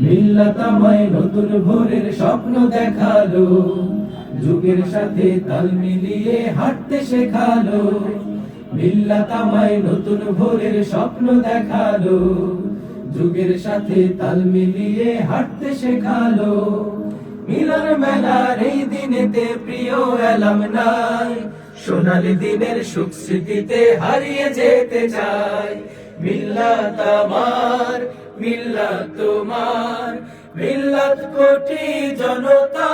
মিল্লাতাময় নতুন ভোরের স্বপ্ন দেখাল। যুগের সাথে তাল মিলিয়ে হাঁটতে শেখালো। মিল্লাতাময় নতুন ভোরের স্বপ্ন দেখাল। যুগের সাথে তাল মিলিয়ে হাঁটতে শেখালো। মিলন মেলার এই দিনেতে প্রিয় এলাম নাই। সোনালি দিনের সুখ স্মৃতিতে হারিয়ে যেতে চাই। মিল্লাত আমার মিল্লাত তোমার, মিল্লাত কোটি জনতা।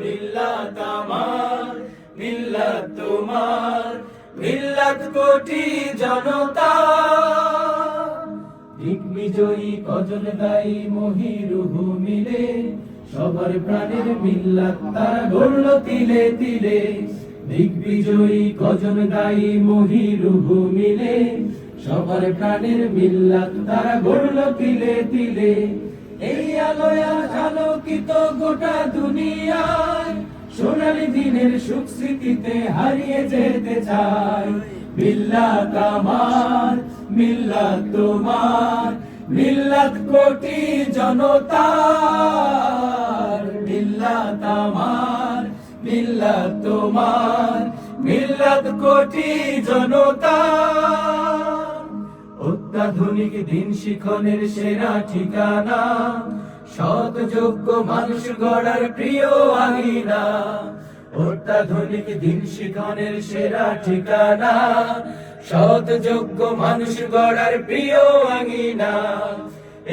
মিল্লাত আমার, মিল্লাত তোমার, মিল্লাত কোটি জনতা। দিগ্বিজয়ী কজন দায়ী মহিরুহু মিলে সবার প্রাণের মিল্লাত তারা গড়ল তিলে তিলে। দিগ্বিজয়ী কজন দায়ী মহিরুহু মিলে সবার প্রাণের মিল্লাত তারা গড়ল তিলে তিলে। এই আলোয় আলোকিত গোটা দুনিয়ায় সোনালী দিনের সুখ স্মৃতিতে হারিয়ে যেতে চাই। মিল্লাত আমার, মিল্লাত তোমার, মিল্লাত কোটি জনতার। মিল্লাত আমার, মিল্লাত তোমার, মিল্লাত কোটি জনতা অত্যাধুনিক দিন শিখনের সেরা ঠিকানা সৎ যোগ্য মানুষ গড়ার প্রিয় আঙিনা। অত্যাধুনিক দিন শিখনের সেরা ঠিকানা সৎ যোগ্য মানুষ গড়ার প্রিয় আঙিনা।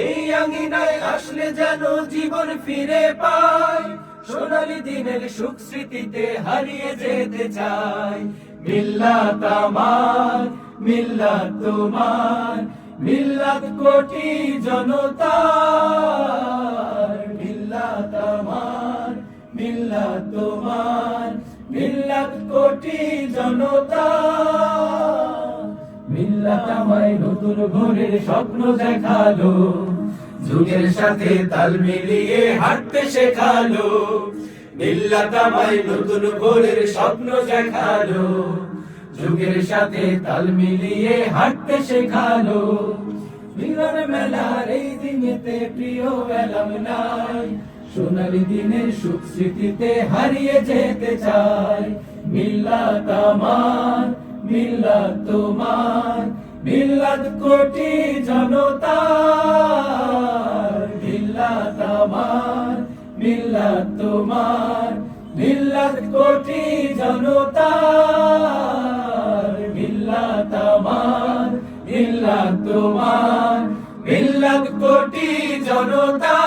এই আঙিনায় আসলে যেন জীবন ফিরে পায়, সোনালি দিনের সুখ স্মৃতিতে হারিয়ে যেতে চাই মিল্লাত আমার মিল্লাত তোমার, মিল্লাত কোটি জনতার, মিল্লাত আমার, মিল্লাত তোমার, মিল্লাত কোটি জনতা মিল্লাত আমায় নতুন ভোরের স্বপ্ন দেখাল যুগের সাথে তাল মিলিয়ে হাঁটতে শেখালো। মিল্লাত আমায় নতুন ভোরের স্বপ্ন দেখাল যুগের সাথে তাল মিলিয়ে হাঁটতে শেখালো। মিলন মেলার এই দিনেতে প্রিয় এলাম নাই। সোনালি দিনের সুখ স্মৃতিতে হারিয়ে যেতে চাই। মিল্লাত আমার তোমার, মিল্লাত কোটি জনতার। মিল্লাত আমার তোমার, মিল্লাত কোটি জনতার। মিল্লাত তোমার মিল্লাত কোটি জনতা।